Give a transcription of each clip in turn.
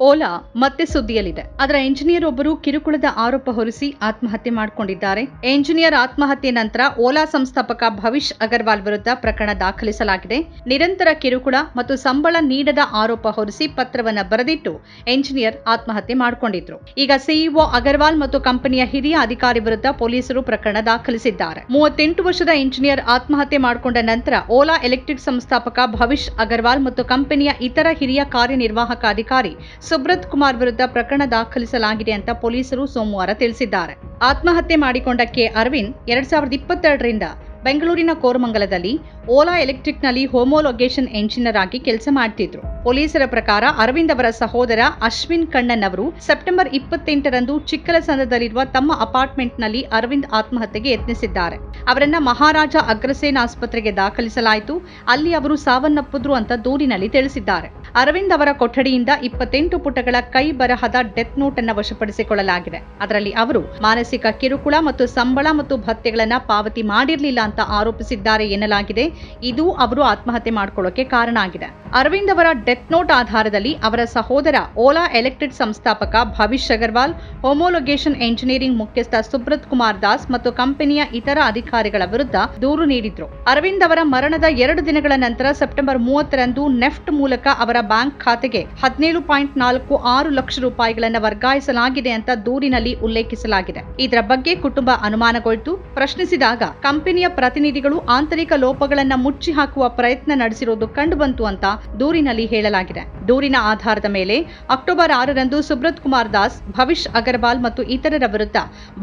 ಓಲಾ ಮತ್ತೆ ಸುದ್ದಿಯಲ್ಲಿದೆ. ಅದರ ಎಂಜಿನಿಯರ್ ಒಬ್ಬರು ಕಿರುಕುಳದ ಆರೋಪ ಹೊರಿಸಿ ಆತ್ಮಹತ್ಯೆ ಮಾಡಿಕೊಂಡಿದ್ದಾರೆ. ಎಂಜಿನಿಯರ್ ಆತ್ಮಹತ್ಯೆ ನಂತರ ಓಲಾ ಸಂಸ್ಥಾಪಕ ಭವಿಷ್ ಅಗರ್ವಾಲ್ ವಿರುದ್ಧ ಪ್ರಕರಣ ದಾಖಲಿಸಲಾಗಿದೆ. ನಿರಂತರ ಕಿರುಕುಳ ಮತ್ತು ಸಂಬಳ ನೀಡದ ಆರೋಪ ಹೊರಿಸಿ ಪತ್ರವನ್ನು ಬರೆದಿಟ್ಟು ಎಂಜಿನಿಯರ್ ಆತ್ಮಹತ್ಯೆ ಮಾಡಿಕೊಂಡಿದ್ರು. ಈಗ ಸಿಇಒ ಅಗರ್ವಾಲ್ ಮತ್ತು ಕಂಪನಿಯ ಹಿರಿಯ ಅಧಿಕಾರಿ ವಿರುದ್ಧ ಪೊಲೀಸರು ಪ್ರಕರಣ ದಾಖಲಿಸಿದ್ದಾರೆ. ಮೂವತ್ತೆಂಟು ವರ್ಷದ ಎಂಜಿನಿಯರ್ ಆತ್ಮಹತ್ಯೆ ಮಾಡಿಕೊಂಡ ನಂತರ ಓಲಾ ಎಲೆಕ್ಟ್ರಿಕ್ ಸಂಸ್ಥಾಪಕ ಭವಿಷ್ ಅಗರ್ವಾಲ್ ಮತ್ತು ಕಂಪನಿಯ ಇತರ ಹಿರಿಯ ಕಾರ್ಯನಿರ್ವಾಹಕ ಅಧಿಕಾರಿ ಸುಬ್ರತ್ ಕುಮಾರ್ ವಿರುದ್ಧ ಪ್ರಕರಣ ದಾಖಲಿಸಲಾಗಿದೆ ಅಂತ ಪೊಲೀಸರು ಸೋಮವಾರ ತಿಳಿಸಿದ್ದಾರೆ. ಆತ್ಮಹತ್ಯೆ ಮಾಡಿಕೊಂಡ ಕೆ. ಅರವಿಂದ್ ಎರಡ್ ಸಾವಿರದ ಇಪ್ಪತ್ತೆರಡರಿಂದ ಬೆಂಗಳೂರಿನ ಕೋರಮಂಗಲದಲ್ಲಿ ಓಲಾ ಎಲೆಕ್ಟ್ರಿಕ್ನಲ್ಲಿ ಹೋಮೋಲೊಗೇಷನ್ ಎಂಜಿನಿಯರ್ ಆಗಿ ಕೆಲಸ ಮಾಡ್ತಿದ್ರು. ಪೊಲೀಸರ ಪ್ರಕಾರ ಅರವಿಂದ್ ಅವರ ಸಹೋದರ ಅಶ್ವಿನ್ ಕಣ್ಣನ್ ಅವರು ಸೆಪ್ಟೆಂಬರ್ ಇಪ್ಪತ್ತೆಂಟರಂದು ಚಿಕ್ಕಲಸಂದ್ರದಲ್ಲಿರುವ ತಮ್ಮ ಅಪಾರ್ಟ್ಮೆಂಟ್ನಲ್ಲಿ ಅರವಿಂದ್ ಆತ್ಮಹತ್ಯೆಗೆ ಯತ್ನಿಸಿದ್ದಾರೆ. ಅವರನ್ನ ಮಹಾರಾಜ ಅಗ್ರಸೇನ್ ಆಸ್ಪತ್ರೆಗೆ ದಾಖಲಿಸಲಾಯಿತು. ಅಲ್ಲಿ ಅವರು ಸಾವನ್ನಪ್ಪಿದ್ರು ಅಂತ ದೂರಿನಲ್ಲಿ ತಿಳಿಸಿದ್ದಾರೆ. ಅರವಿಂದ್ ಅವರ ಕೊಠಡಿಯಿಂದ ಇಪ್ಪತ್ತೆಂಟು ಪುಟಗಳ ಕೈ ಬರಹದ ಡೆತ್ ನೋಟ್ ಅನ್ನು ವಶಪಡಿಸಿಕೊಳ್ಳಲಾಗಿದೆ. ಅದರಲ್ಲಿ ಅವರು ಮಾನಸಿಕ ಕಿರುಕುಳ ಮತ್ತು ಸಂಬಳ ಮತ್ತು ಭತ್ಯೆಗಳನ್ನ ಪಾವತಿ ಮಾಡಿರಲಿಲ್ಲ ಆರೋಪಿಸಿದ್ದಾರೆ ಎನ್ನಲಾಗಿದೆ. ಇದು ಅವರು ಆತ್ಮಹತ್ಯೆ ಮಾಡಿಕೊಳ್ಳೋಕೆ ಕಾರಣ ಆಗಿದೆ. ಅರವಿಂದ್ ಅವರ ಡೆತ್ ನೋಟ್ ಆಧಾರದಲ್ಲಿ ಅವರ ಸಹೋದರ ಓಲಾ ಎಲೆಕ್ಟ್ರಿಕ್ ಸಂಸ್ಥಾಪಕ ಭವಿಷ್ ಅಗರ್ವಾಲ್, ಹೋಮೋಲೊಗೇಷನ್ ಎಂಜಿನಿಯರಿಂಗ್ ಮುಖ್ಯಸ್ಥ ಸುಬ್ರತ್ ಕುಮಾರ್ ದಾಸ್ ಮತ್ತು ಕಂಪನಿಯ ಇತರ ಅಧಿಕಾರಿಗಳ ವಿರುದ್ಧ ದೂರು ನೀಡಿದ್ರು. ಅರವಿಂದ್ ಅವರ ಮರಣದ ಎರಡು ದಿನಗಳ ನಂತರ ಸೆಪ್ಟೆಂಬರ್ ಮೂವತ್ತರಂದು ನೆಫ್ಟ್ ಮೂಲಕ ಅವರ ಬ್ಯಾಂಕ್ ಖಾತೆಗೆ ಹದಿನೇಳು ಪಾಯಿಂಟ್ ನಾಲ್ಕು ಆರು ಲಕ್ಷ ರೂಪಾಯಿಗಳನ್ನು ವರ್ಗಾಯಿಸಲಾಗಿದೆ ಅಂತ ದೂರಿನಲ್ಲಿ ಉಲ್ಲೇಖಿಸಲಾಗಿದೆ. ಇದರ ಬಗ್ಗೆ ಕುಟುಂಬ ಅನುಮಾನಗೊಳ್ತು. ಪ್ರಶ್ನಿಸಿದಾಗ ಕಂಪನಿಯ ಪ್ರತಿನಿಧಿಗಳು ಆಂತರಿಕ ಲೋಪಗಳನ್ನ ಮುಚ್ಚಿ ಹಾಕುವ ಪ್ರಯತ್ನ ನಡೆಸಿರುವುದು ಕಂಡುಬಂತು ಅಂತ ದೂರಿನಲ್ಲಿ ಹೇಳಲಾಗಿದೆ. ದೂರಿನ ಆಧಾರದ ಮೇಲೆ ಅಕ್ಟೋಬರ್ ಆರರಂದು ಸುಬ್ರತ್ ಕುಮಾರ್ ದಾಸ್ ಭವಿಷ್ ಅಗರ್ವಾಲ್ ಮತ್ತು ಇತರರ ವಿರುದ್ಧ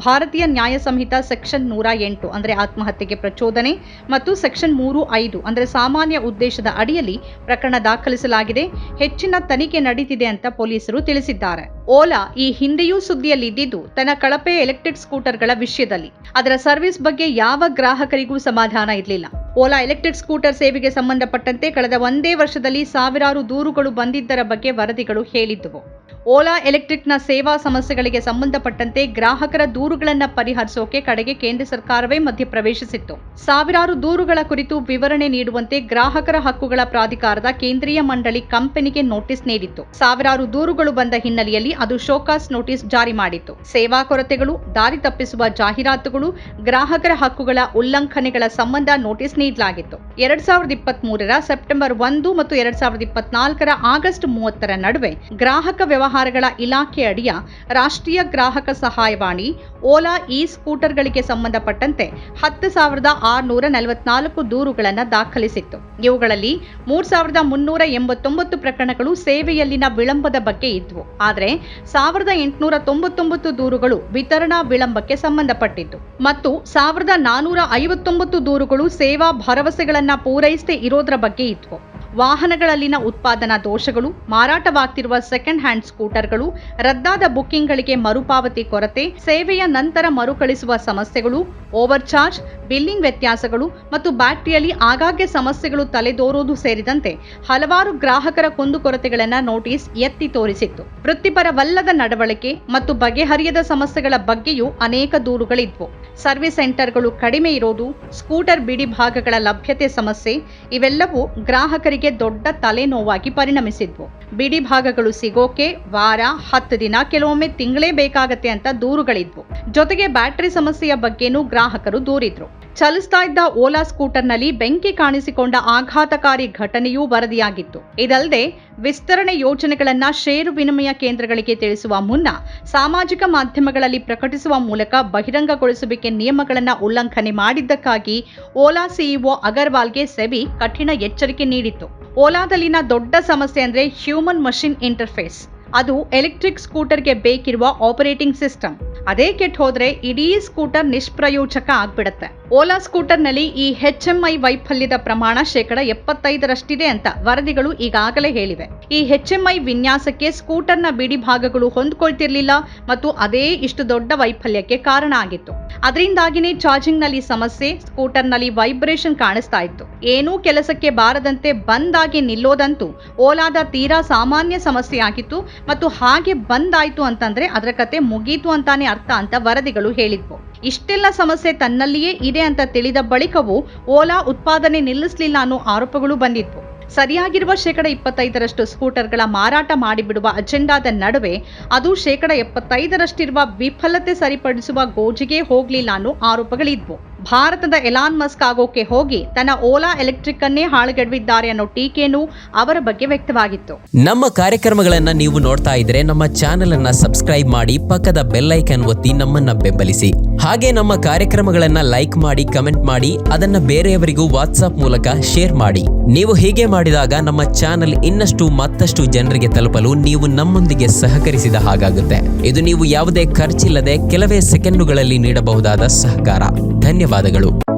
ಭಾರತೀಯ ನ್ಯಾಯ ಸಂಹಿತ ಸೆಕ್ಷನ್ ನೂರ ಎಂಟು ಅಂದ್ರೆ ಆತ್ಮಹತ್ಯೆಗೆ ಪ್ರಚೋದನೆ ಮತ್ತು ಸೆಕ್ಷನ್ ಮೂರು ಐದು ಅಂದ್ರೆ ಸಾಮಾನ್ಯ ಉದ್ದೇಶದ ಅಡಿಯಲ್ಲಿ ಪ್ರಕರಣ ದಾಖಲಿಸಲಾಗಿದೆ. ಹೆಚ್ಚಿನ ತನಿಖೆ ನಡೀತಿದೆ ಅಂತ ಪೊಲೀಸರು ತಿಳಿಸಿದ್ದಾರೆ. ಓಲಾ ಈ ಹಿಂದೆಯೂ ಸುದ್ದಿಯಲ್ಲಿ ಇದ್ದಿದ್ದು ತನ್ನ ಕಳಪೆ ಎಲೆಕ್ಟ್ರಿಕ್ ಸ್ಕೂಟರ್ಗಳ ವಿಷಯದಲ್ಲಿ. ಅದರ ಸರ್ವಿಸ್ ಬಗ್ಗೆ ಯಾವ ಗ್ರಾಹಕರಿಗೂ ಸಮಾಧಾನ ಇರಲಿಲ್ಲ. ಓಲಾ ಎಲೆಕ್ಟ್ರಿಕ್ ಸ್ಕೂಟರ್ ಸೇವೆಗೆ ಸಂಬಂಧಪಟ್ಟಂತೆ ಕಳೆದ ಒಂದೇ ವರ್ಷದಲ್ಲಿ ಸಾವಿರಾರು ದೂರುಗಳು ಬಂದಿದ್ದರ ಬಗ್ಗೆ ವರದಿಗಳು ಹೇಳಿದ್ದವು. ಓಲಾ ಎಲೆಕ್ಟ್ರಿಕ್ನ ಸೇವಾ ಸಮಸ್ಯೆಗಳಿಗೆ ಸಂಬಂಧಪಟ್ಟಂತೆ ಗ್ರಾಹಕರ ದೂರುಗಳನ್ನು ಪರಿಹರಿಸೋಕೆ ಕಡೆಗೆ ಕೇಂದ್ರ ಸರ್ಕಾರವೇ ಮಧ್ಯಪ್ರವೇಶಿಸಿತ್ತು. ಸಾವಿರಾರು ದೂರುಗಳ ಕುರಿತು ವಿವರಣೆ ನೀಡುವಂತೆ ಗ್ರಾಹಕರ ಹಕ್ಕುಗಳ ಪ್ರಾಧಿಕಾರದ ಕೇಂದ್ರೀಯ ಮಂಡಳಿ ಕಂಪನಿಗೆ ನೋಟಿಸ್ ನೀಡಿತ್ತು. ಸಾವಿರಾರು ದೂರುಗಳು ಬಂದ ಹಿನ್ನೆಲೆಯಲ್ಲಿ ಅದು ಶೋಕಾಸ್ ನೋಟಿಸ್ ಜಾರಿ ಮಾಡಿತ್ತು. ಸೇವಾ ಕೊರತೆಗಳು, ದಾರಿ ತಪ್ಪಿಸುವ ಜಾಹೀರಾತುಗಳು, ಗ್ರಾಹಕರ ಹಕ್ಕುಗಳ ಉಲ್ಲಂಘನೆಗಳ ಸಂಬಂಧ ನೋಟಿಸ್ ನೀಡಲಾಗಿತ್ತು. ಎರಡ್ ಸಾವಿರದ ಇಪ್ಪತ್ತ್ ಮೂರರ ಸೆಪ್ಟೆಂಬರ್ ಒಂದು ಮತ್ತು ಎರಡ್ ಸಾವಿರದ ಇಪ್ಪತ್ನಾಲ್ಕರ ಆಗಸ್ಟ್ ಮೂವತ್ತರ ನಡುವೆ ಗ್ರಾಹಕ ವ್ಯವಹಾರಗಳ ಇಲಾಖೆ ಅಡಿಯ ರಾಷ್ಟ್ರೀಯ ಗ್ರಾಹಕ ಸಹಾಯವಾಣಿ ಓಲಾ ಇ ಸ್ಕೂಟರ್ಗಳಿಗೆ ಸಂಬಂಧಪಟ್ಟಂತೆ ಹತ್ತು ಸಾವಿರದ ಆರುನೂರ ನಲವತ್ನಾಲ್ಕು ದೂರುಗಳನ್ನು ದಾಖಲಿಸಿತ್ತು. ಇವುಗಳಲ್ಲಿ ಮೂರ್ ಸಾವಿರದ ಮುನ್ನೂರ ಎಂಬತ್ತೊಂಬತ್ತು ಪ್ರಕರಣಗಳು ಸೇವೆಯಲ್ಲಿನ ವಿಳಂಬದ ಬಗ್ಗೆ ಇದ್ವು. ಆದರೆ ಸಾವಿರದ ಎಂಟುನೂರ ತೊಂಬತ್ತೊಂಬತ್ತು ದೂರುಗಳು ವಿತರಣಾ ವಿಳಂಬಕ್ಕೆ ಸಂಬಂಧಪಟ್ಟಿದ್ದು. ಮತ್ತು ಸಾವಿರದ ನಾನೂರ ಐವತ್ತೊಂಬತ್ತು ದೂರುಗಳು ಸೇವಾ ಭರವಸೆಗಳನ್ನ ಪೂರೈಸದೇ ಇರೋದ್ರ ಬಗ್ಗೆ ಇದ್ವು. ವಾಹನಗಳಲ್ಲಿನ ಉತ್ಪಾದನಾ ದೋಷಗಳು, ಮಾರಾಟವಾಗ್ತಿರುವ ಸೆಕೆಂಡ್ ಹ್ಯಾಂಡ್ ಸ್ಕೂಟರ್ಗಳು, ರದ್ದಾದ ಬುಕ್ಕಿಂಗ್ಗಳಿಗೆ ಮರುಪಾವತಿ ಕೊರತೆ, ಸೇವೆಯ ನಂತರ ಮರುಕಳಿಸುವ ಸಮಸ್ಯೆಗಳು ಓವರ್ ಚಾರ್ಜ್ ಬಿಲ್ಲಿಂಗ್ ವ್ಯತ್ಯಾಸಗಳು ಮತ್ತು ಬ್ಯಾಟ್ರಿಯಲ್ಲಿ ಆಗಾಗ್ಗೆ ಸಮಸ್ಯೆಗಳು ತಲೆದೋರೋದು ಸೇರಿದಂತೆ ಹಲವಾರು ಗ್ರಾಹಕರ ಕುಂದುಕೊರತೆಗಳನ್ನು ನೋಟಿಸ್ ಎತ್ತಿ ತೋರಿಸಿತ್ತು. ವೃತ್ತಿಪರವಲ್ಲದ ನಡವಳಿಕೆ ಮತ್ತು ಬಗೆಹರಿಯದ ಸಮಸ್ಯೆಗಳ ಬಗ್ಗೆಯೂ ಅನೇಕ ದೂರುಗಳಿದ್ವು. ಸರ್ವಿಸ್ ಸೆಂಟರ್ಗಳು ಕಡಿಮೆ ಇರೋದು, ಸ್ಕೂಟರ್ ಬಿಡಿ ಭಾಗಗಳ ಲಭ್ಯತೆ ಸಮಸ್ಯೆ, ಇವೆಲ್ಲವೂ ಗ್ರಾಹಕರಿಗೆ ದೊಡ್ಡ ತಲೆನೋವಾಗಿ ಪರಿಣಮಿಸಿದ್ವು. ಬಿಡಿ ಭಾಗಗಳು ಸಿಗೋಕೆ ವಾರ, ಹತ್ತು ದಿನ, ಕೆಲವೊಮ್ಮೆ ತಿಂಗಳೇ ಬೇಕಾಗತ್ತೆ ಅಂತ ದೂರುಗಳಿದ್ವು. ಜೊತೆಗೆ ಬ್ಯಾಟರಿ ಸಮಸ್ಯೆಯ ಬಗ್ಗೆನೂ ಗ್ರಾಹಕರು ದೂರಿದ್ರು. ಚಲಿಸ್ತಾ ಇದ್ದ ಓಲಾ ಸ್ಕೂಟರ್ನಲ್ಲಿ ಬೆಂಕಿ ಕಾಣಿಸಿಕೊಂಡ ಆಘಾತಕಾರಿ ಘಟನೆಯೂ ವರದಿಯಾಗಿತ್ತು. ಇದಲ್ಲದೆ, ವಿಸ್ತರಣೆ ಯೋಜನೆಗಳನ್ನ ಷೇರು ವಿನಿಮಯ ಕೇಂದ್ರಗಳಿಗೆ ತಿಳಿಸುವ ಮುನ್ನ ಸಾಮಾಜಿಕ ಮಾಧ್ಯಮಗಳಲ್ಲಿ ಪ್ರಕಟಿಸುವ ಮೂಲಕ ಬಹಿರಂಗಗೊಳಿಸುವಿಕೆ ನಿಯಮಗಳನ್ನು ಉಲ್ಲಂಘನೆ ಮಾಡಿದ್ದಕ್ಕಾಗಿ ಓಲಾ ಸಿಇಒ ಅಗರ್ವಾಲ್ಗೆ ಸೆಬಿ ಕಠಿಣ ಎಚ್ಚರಿಕೆ ನೀಡಿತ್ತು. ಓಲಾದಲ್ಲಿನ ದೊಡ್ಡ ಸಮಸ್ಯೆ ಅಂದ್ರೆ ಹ್ಯೂಮನ್ ಮಷಿನ್ ಇಂಟರ್ಫೇಸ್ ಅದು ಎಲೆಕ್ಟ್ರಿಕ್ ಸ್ಕೂಟರ್ಗೆ ಬೇಕಿರುವ ಆಪರೇಟಿಂಗ್ ಸಿಸ್ಟಮ್ ಅದೇ ಕೆಟ್ಟ ಹೋದ್ರೆ ಇಡೀ ಸ್ಕೂಟರ್ ನಿಷ್ಪ್ರಯೋಜಕ ಆಗ್ಬಿಡತ್ತೆ. ಓಲಾ ಸ್ಕೂಟರ್ನಲ್ಲಿ ಈ ಹೆಚ್ ಎಂ ಐ ವೈಫಲ್ಯದ ಪ್ರಮಾಣ ಶೇಕಡ ಎಪ್ಪತ್ತೈದರಷ್ಟಿದೆ ಅಂತ ವರದಿಗಳು ಈಗಾಗಲೇ ಹೇಳಿವೆ. ಈ ಹೆಚ್ ಎಂ ಐ ವಿನ್ಯಾಸಕ್ಕೆ ಸ್ಕೂಟರ್ನ ಬಿಡಿ ಭಾಗಗಳು ಹೊಂದ್ಕೊಳ್ತಿರ್ಲಿಲ್ಲ ಮತ್ತು ಅದೇ ಇಷ್ಟು ದೊಡ್ಡ ವೈಫಲ್ಯಕ್ಕೆ ಕಾರಣ ಆಗಿತ್ತು. ಅದರಿಂದಾಗಿನೇ ಚಾರ್ಜಿಂಗ್ನಲ್ಲಿ ಸಮಸ್ಯೆ, ಸ್ಕೂಟರ್ನಲ್ಲಿ ವೈಬ್ರೇಷನ್ ಕಾಣಿಸ್ತಾ ಇತ್ತು. ಏನೂ ಕೆಲಸಕ್ಕೆ ಬಾರದಂತೆ ಬಂದ್ ಆಗಿ ನಿಲ್ಲೋದಂತೂ ಓಲಾದ ತೀರಾ ಸಾಮಾನ್ಯ ಸಮಸ್ಯೆ ಆಗಿತ್ತು ಮತ್ತು ಹಾಗೆ ಬಂದ್ ಆಯ್ತು ಅಂತಂದ್ರೆ ಅದರ ಕತೆ ಮುಗೀತು ಅಂತಾನೆ ಅರ್ಥ ಅಂತ ವರದಿಗಳು ಹೇಳಿದ್ವು. ಇಷ್ಟೆಲ್ಲ ಸಮಸ್ಯೆ ತನ್ನಲ್ಲಿಯೇ ಇದೆ ಅಂತ ತಿಳಿದ ಬಳಿಕವೂ ಓಲಾ ಉತ್ಪಾದನೆ ನಿಲ್ಲಿಸಲಿಲ್ಲ ಅನ್ನೋ ಆರೋಪಗಳು ಬಂದಿದ್ವು. ಸರಿಯಾಗಿರುವ ಶೇಕಡ ಇಪ್ಪತ್ತೈದರಷ್ಟು ಸ್ಕೂಟರ್ಗಳ ಮಾರಾಟ ಮಾಡಿಬಿಡುವ ಅಜೆಂಡಾದ ನಡುವೆ ಅದು ಶೇಕಡ ಎಪ್ಪತ್ತೈದರಷ್ಟಿರುವ ವಿಫಲತೆ ಸರಿಪಡಿಸುವ ಗೋಜಿಗೆ ಹೋಗ್ಲಿಲ್ಲ ಅನ್ನೋ ಆರೋಪಗಳಿದ್ವು. ಭಾರತದ ಎಲಾನ್ ಮಸ್ಕ್ ಆಗೋಕೆ ಹೋಗಿ ತನ್ನ ಓಲಾ ಎಲೆಕ್ಟ್ರಿಕ್ ಅನ್ನೇ ಹಾಳುಗೆಡವಿದ್ದಾರೆ ಅನ್ನೋ ಟೀಕೆನೂ ಅವರ ಬಗ್ಗೆ ವ್ಯಕ್ತವಾಗಿತ್ತು. ನಮ್ಮ ಕಾರ್ಯಕ್ರಮಗಳನ್ನ ನೀವು ನೋಡ್ತಾ ಇದ್ರೆ ನಮ್ಮ ಚಾನೆಲ್ ಅನ್ನ ಸಬ್ಸ್ಕ್ರೈಬ್ ಮಾಡಿ ಪಕ್ಕದ ಬೆಲ್ಲೈಕನ್ ಒತ್ತಿ ನಮ್ಮನ್ನ ಬೆಂಬಲಿಸಿ. ಹಾಗೆ ನಮ್ಮ ಕಾರ್ಯಕ್ರಮಗಳನ್ನ ಲೈಕ್ ಮಾಡಿ, ಕಮೆಂಟ್ ಮಾಡಿ, ಅದನ್ನ ಬೇರೆಯವರಿಗೂ ವಾಟ್ಸ್ಆಪ್ ಮೂಲಕ ಶೇರ್ ಮಾಡಿ. ನೀವು ಹೀಗೆ ಮಾಡಿದಾಗ ನಮ್ಮ ಚಾನೆಲ್ ಇನ್ನಷ್ಟು ಮತ್ತಷ್ಟು ಜನರಿಗೆ ತಲುಪಲು ನೀವು ನಮ್ಮೊಂದಿಗೆ ಸಹಕರಿಸಿದ ಹಾಗಾಗುತ್ತೆ. ಇದು ನೀವು ಯಾವುದೇ ಖರ್ಚಿಲ್ಲದೆ ಕೆಲವೇ ಸೆಕೆಂಡುಗಳಲ್ಲಿ ನೀಡಬಹುದಾದ ಸಹಕಾರ. ಧನ್ಯವಾದಗಳು.